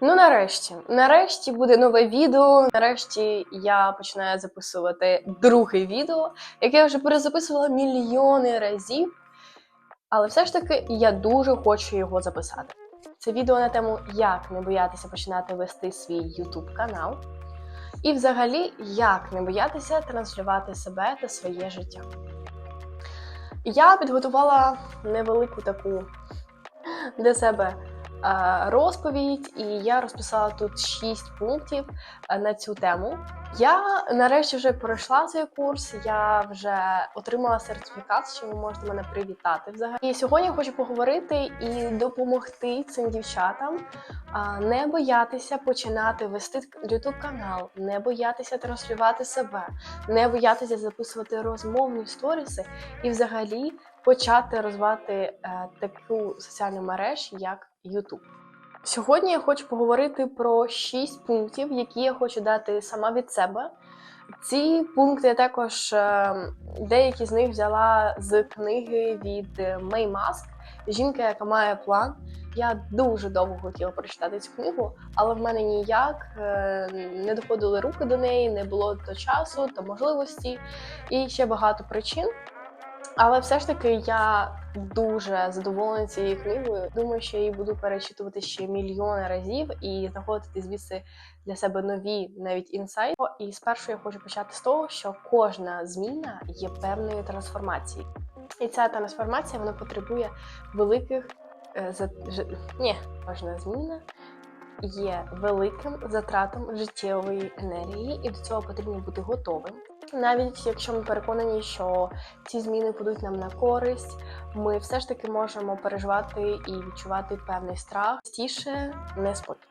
Ну, нарешті, нарешті буде нове відео. Нарешті я починаю записувати друге відео, яке я вже перезаписувала мільйони разів. Але все ж таки я дуже хочу його записати. Це відео на тему, як не боятися починати вести свій YouTube канал. І взагалі, як не боятися транслювати себе та своє життя. Я підготувала невелику таку для себе розповідь, і я розписала тут шість пунктів е, на цю тему. Я нарешті вже пройшла цей курс, я вже отримала сертифікат, що ви можете мене привітати взагалі. І сьогодні хочу поговорити і допомогти цим дівчатам не боятися починати вести youtube канал, не боятися транслювати себе, не боятися записувати розмовні сторіси і взагалі почати розвивати е, таку соціальну мережу, як YouTube. Сьогодні я хочу поговорити про 6 пунктів, які я хочу дати сама від себе. Ці пункти я також е, деякі з них взяла з книги від е, Мей Маск Жінка, яка має план. Я дуже довго хотіла прочитати цю книгу, але в мене ніяк е, не доходили руки до неї, не було то часу, то можливості і ще багато причин. Але все ж таки я дуже задоволена цією книгою. Думаю, що я її буду перечитувати ще мільйони разів і знаходити звідси для себе нові навіть інсайти. І спершу я хочу почати з того, що кожна зміна є певною трансформацією. І ця трансформація вона потребує великих е, за... Ні, кожна зміна є великим затратом життєвої енергії, і до цього потрібно бути готовим. Навіть якщо ми переконані, що ці зміни будуть нам на користь, ми все ж таки можемо переживати і відчувати певний страх, частіше неспокій.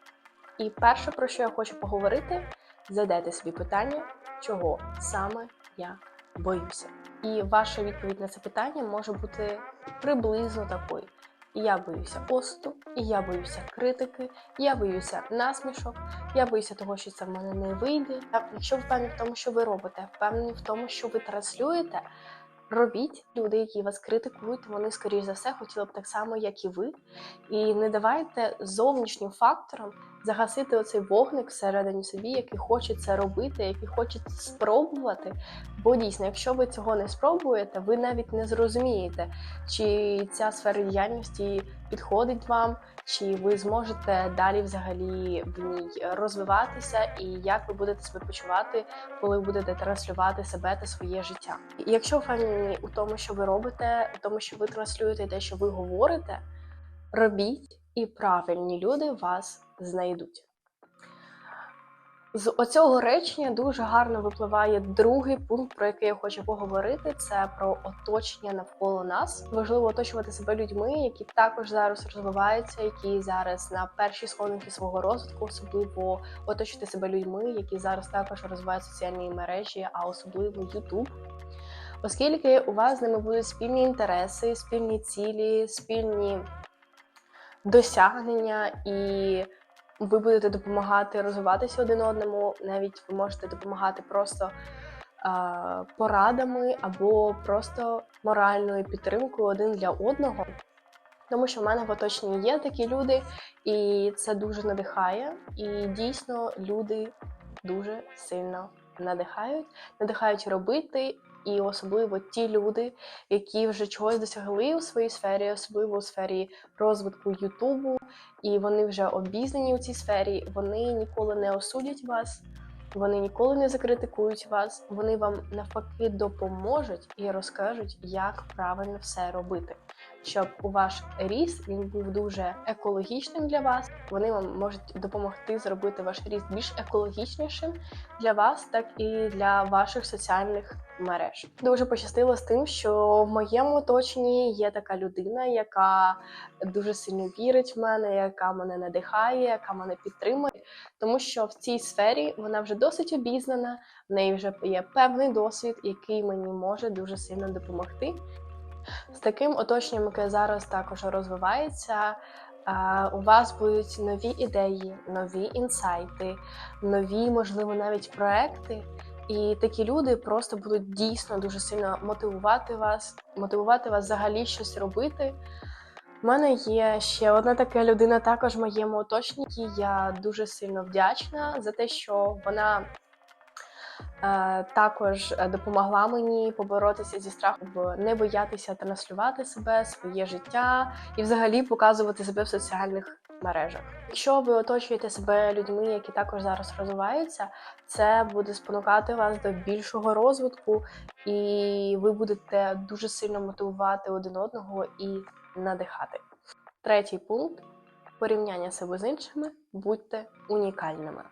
І перше, про що я хочу поговорити, задайте собі питання, чого саме я боюся. І ваша відповідь на це питання може бути приблизно такою. Я боюся посту, і я боюся критики, я боюся насмішок, я боюся того, що це в мене не вийде. Якщо впевнені в тому, що ви робите, впевнені в тому, що ви транслюєте, робіть люди, які вас критикують, вони, скоріш за все, хотіли б так само, як і ви. І не давайте зовнішнім факторам загасити оцей вогник всередині собі, який хоче це робити, який хоче спробувати. Бо дійсно, якщо ви цього не спробуєте, ви навіть не зрозумієте, чи ця сфера діяльності підходить вам, чи ви зможете далі взагалі в ній розвиватися, і як ви будете себе почувати, коли будете транслювати себе та своє життя. І якщо впевнені у тому, що ви робите, у тому, що ви транслюєте те, що ви говорите, робіть, і правильні люди вас знайдуть. З оцього речення дуже гарно випливає другий пункт, про який я хочу поговорити. Це про оточення навколо нас. Важливо оточувати себе людьми, які також зараз розвиваються, які зараз на першій сходинці свого розвитку, особливо оточити себе людьми, які зараз також розвивають соціальні мережі, а особливо YouTube. Оскільки у вас з ними будуть спільні інтереси, спільні цілі, спільні досягнення і ви будете допомагати розвиватися один одному. Навіть ви можете допомагати просто а, порадами або просто моральною підтримкою один для одного. Тому що в мене в оточенні є такі люди, і це дуже надихає. І дійсно люди дуже сильно надихають, надихають робити. І особливо ті люди, які вже чогось досягли у своїй сфері, особливо у сфері розвитку Ютубу, і вони вже обізнані у цій сфері, вони ніколи не осудять вас, вони ніколи не закритикують вас, вони вам навпаки допоможуть і розкажуть, як правильно все робити. Щоб у ваш ріст він був дуже екологічним для вас. Вони вам можуть допомогти зробити ваш ріст більш екологічнішим для вас, так і для ваших соціальних мереж. Дуже пощастило з тим, що в моєму оточенні є така людина, яка дуже сильно вірить в мене, яка мене надихає, яка мене підтримує, тому що в цій сфері вона вже досить обізнана, в неї вже є певний досвід, який мені може дуже сильно допомогти. З таким оточенням, яке зараз також розвивається, у вас будуть нові ідеї, нові інсайти, нові, можливо, навіть проекти. І такі люди просто будуть дійсно дуже сильно мотивувати вас, мотивувати вас взагалі щось робити. У мене є ще одна така людина, також в моєму оточенні. Я дуже сильно вдячна за те, що вона також е, допомогла мені поборотися зі страхом, не боятися транслювати себе, своє життя і взагалі показувати себе в соціальних мережах. Якщо ви оточуєте себе людьми, які також зараз розвиваються, це буде спонукати вас до більшого розвитку, і ви будете дуже сильно мотивувати один одного і надихати. Третій пункт порівняння себе з іншими, будьте унікальними.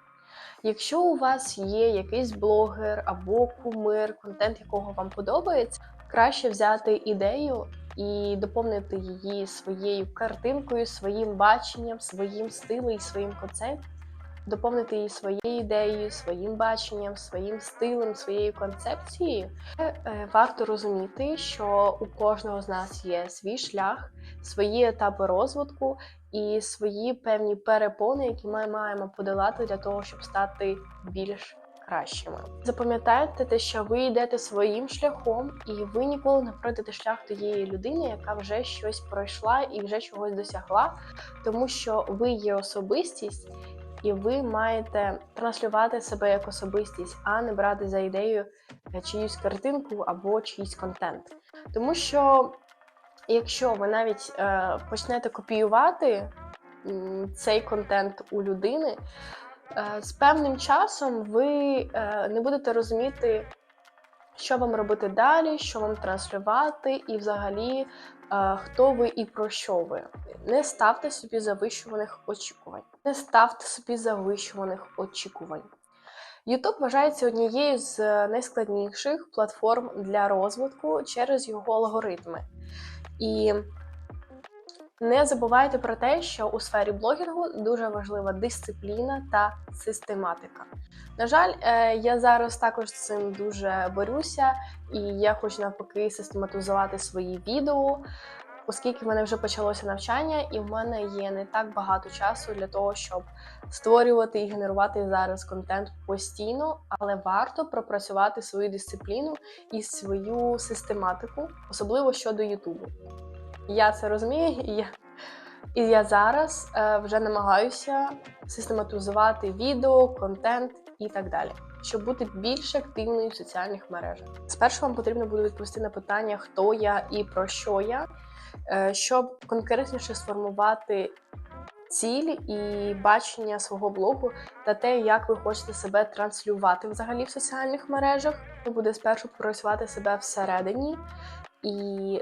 Якщо у вас є якийсь блогер або кумир, контент якого вам подобається, краще взяти ідею і доповнити її своєю картинкою, своїм баченням, своїм стилем і своїм концептом. Доповнити її своєю ідеєю, своїм баченням, своїм стилем, своєю концепцією. Е, е, Варто розуміти, що у кожного з нас є свій шлях, свої етапи розвитку і свої певні перепони, які ми маємо подолати для того, щоб стати більш кращими. Запам'ятайте те, що ви йдете своїм шляхом, і ви ніколи не пройдете шлях тієї людини, яка вже щось пройшла і вже чогось досягла, тому що ви є особистість. І ви маєте транслювати себе як особистість, а не брати за ідею е, чиюсь картинку або чийсь контент. Тому що якщо ви навіть е, почнете копіювати цей контент у людини, е, з певним часом ви е, не будете розуміти, що вам робити далі, що вам транслювати, і взагалі е, хто ви і про що ви. Не ставте собі завищуваних очікувань. Не ставте собі завищуваних очікувань. YouTube вважається однією з найскладніших платформ для розвитку через його алгоритми. І не забувайте про те, що у сфері блогінгу дуже важлива дисципліна та систематика. На жаль, е, я зараз також цим дуже борюся, і я хочу навпаки систематизувати свої відео, оскільки в мене вже почалося навчання, і в мене є не так багато часу для того, щоб створювати і генерувати зараз контент постійно, але варто пропрацювати свою дисципліну і свою систематику, особливо щодо Ютубу. Я це розумію, і я, і я зараз е, вже намагаюся систематизувати відео, контент і так далі, щоб бути більш активною в соціальних мережах. Спершу вам потрібно буде відповісти на питання, хто я і про що я, щоб конкретніше сформувати ціль і бачення свого блогу та те, як ви хочете себе транслювати взагалі в соціальних мережах. Буде спершу працювати себе всередині і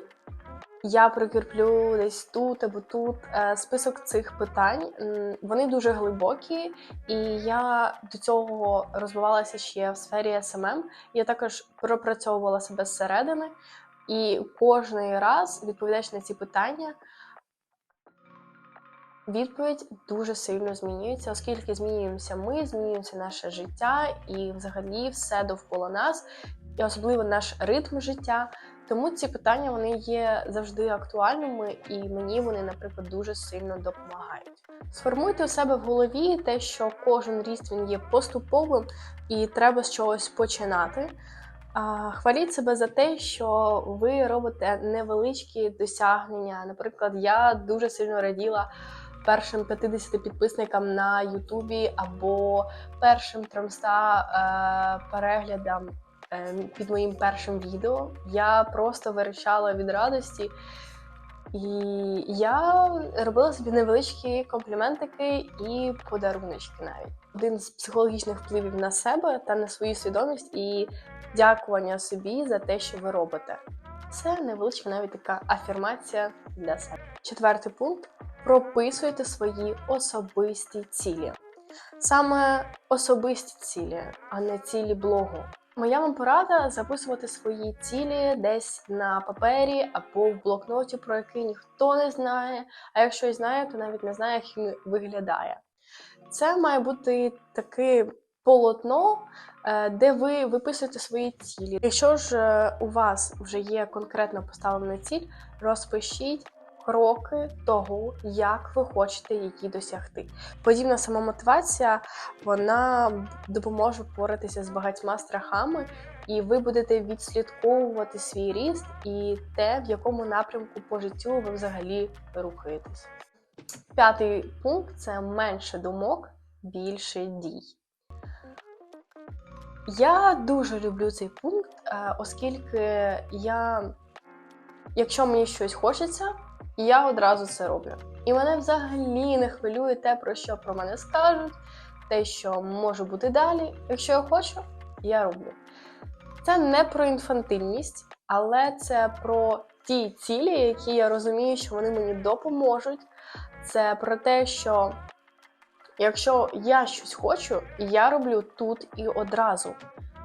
я прикріплю десь тут або тут е, список цих питань. Вони дуже глибокі, і я до цього розвивалася ще в сфері SMM. Я також пропрацьовувала себе зсередини, і кожний раз, відповідаючи на ці питання, відповідь дуже сильно змінюється, оскільки змінюємося ми, змінюється наше життя і взагалі все довкола нас, і особливо наш ритм життя. Тому ці питання вони є завжди актуальними, і мені вони, наприклад, дуже сильно допомагають. Сформуйте у себе в голові те, що кожен ріст він є поступовим і треба з чогось починати. Хваліть себе за те, що ви робите невеличкі досягнення. Наприклад, я дуже сильно раділа першим 50 підписникам на Ютубі або першим 300 е, переглядам е, під моїм першим відео. Я просто вирішала від радості. І я робила собі невеличкі компліментики і подаруночки навіть. Один з психологічних впливів на себе та на свою свідомість і дякування собі за те, що ви робите. Це невеличка навіть така афірмація для себе. Четвертий пункт: прописуйте свої особисті цілі. Саме особисті цілі, а не цілі блогу. Моя вам порада записувати свої цілі десь на папері або в блокноті, про який ніхто не знає. А якщо і знає, то навіть не знає, як він виглядає. Це має бути таке полотно, е, де ви виписуєте свої цілі. Якщо ж е, у вас вже є конкретно поставлена ціль, розпишіть кроки того, як ви хочете її досягти. Подібна самомотивація вона допоможе впоратися з багатьма страхами, і ви будете відслідковувати свій ріст і те, в якому напрямку по життю ви взагалі рухаєтесь. П'ятий пункт це менше думок, більше дій. Я дуже люблю цей пункт, е, оскільки я, якщо мені щось хочеться, я одразу це роблю. І мене взагалі не хвилює те, про що про мене скажуть, те, що може бути далі. Якщо я хочу, я роблю. Це не про інфантильність, але це про ті цілі, які я розумію, що вони мені допоможуть. Це про те, що якщо я щось хочу, я роблю тут і одразу,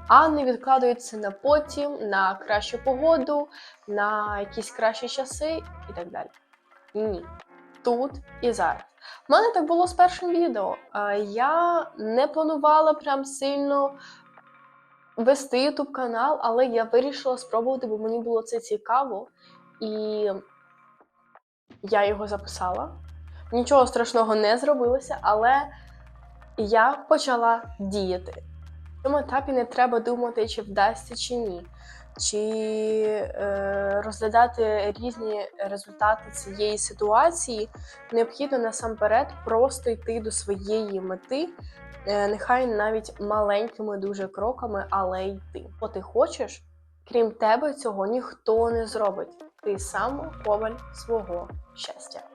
а не відкладаю це на потім, на кращу погоду, на якісь кращі часи і так далі. Ні. Тут і зараз. У мене так було з першим відео. Я не планувала прям сильно вести YouTube канал, але я вирішила спробувати, бо мені було це цікаво. І я його записала. Нічого страшного не зробилося, але я почала діяти. В цьому етапі не треба думати, чи вдасться чи ні, чи е, розглядати різні результати цієї ситуації. Необхідно насамперед просто йти до своєї мети, е, нехай навіть маленькими дуже кроками, але йти. Бо ти хочеш, крім тебе, цього ніхто не зробить. Ти сам коваль свого щастя.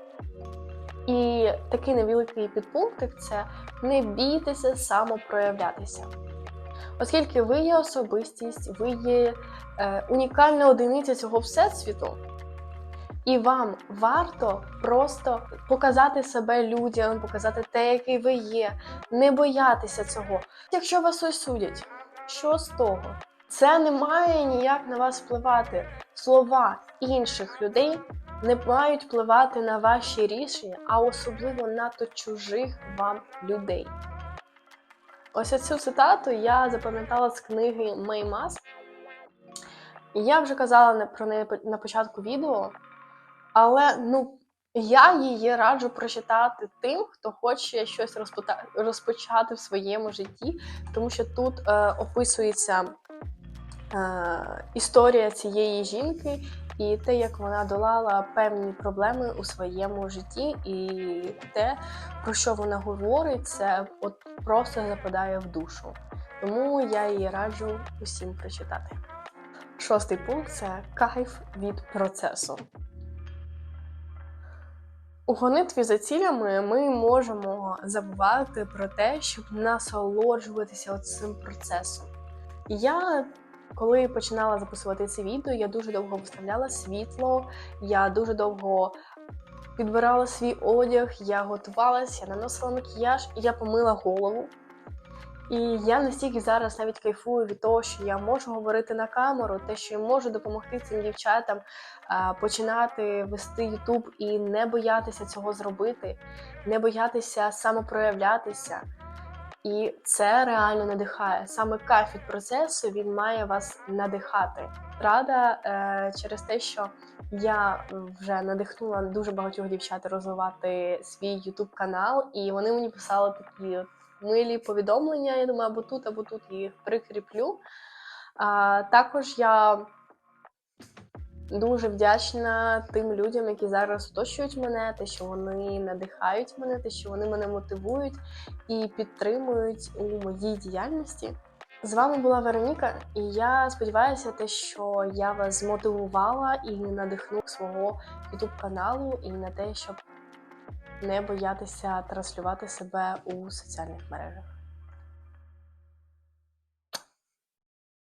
І такий невеликий підпунктик це не бійтеся самопроявлятися. Оскільки ви є особистість, ви є е, унікальна одиниця цього всесвіту, і вам варто просто показати себе людям, показати те, який ви є, не боятися цього. Якщо вас осудять, що з того? Це не має ніяк на вас впливати. Слова інших людей не мають впливати на ваші рішення, а особливо на то чужих вам людей. Ось цю цитату я запам'ятала з книги Мей Мас. І я вже казала про неї на початку відео, але ну, я її раджу прочитати тим, хто хоче щось розпочати в своєму житті, тому що тут е, описується е, історія цієї жінки і те, як вона долала певні проблеми у своєму житті, і те, про що вона говорить, це от просто западає в душу. Тому я її раджу усім прочитати. Шостий пункт це кайф від процесу. У гонитві за цілями ми можемо забувати про те, щоб насолоджуватися цим процесом. Я, коли починала записувати це відео, я дуже довго виставляла світло, я дуже довго підбирала свій одяг, я готувалася, я наносила макіяж, я помила голову. І я настільки зараз навіть кайфую від того, що я можу говорити на камеру, те, що я можу допомогти цим дівчатам починати вести Ютуб і не боятися цього зробити, не боятися самопроявлятися. І це реально надихає. Саме кайф процесу він має вас надихати. Рада е, через те, що я вже надихнула дуже багатьох дівчат розвивати свій Ютуб канал, і вони мені писали такі милі повідомлення. Я думаю, або тут, або тут їх прикріплю. А, також я дуже вдячна тим людям, які зараз оточують мене, те, що вони надихають мене, те, що вони мене мотивують і підтримують у моїй діяльності. З вами була Вероніка, і я сподіваюся, те, що я вас змотивувала і надихну свого youtube каналу і на те, щоб не боятися транслювати себе у соціальних мережах.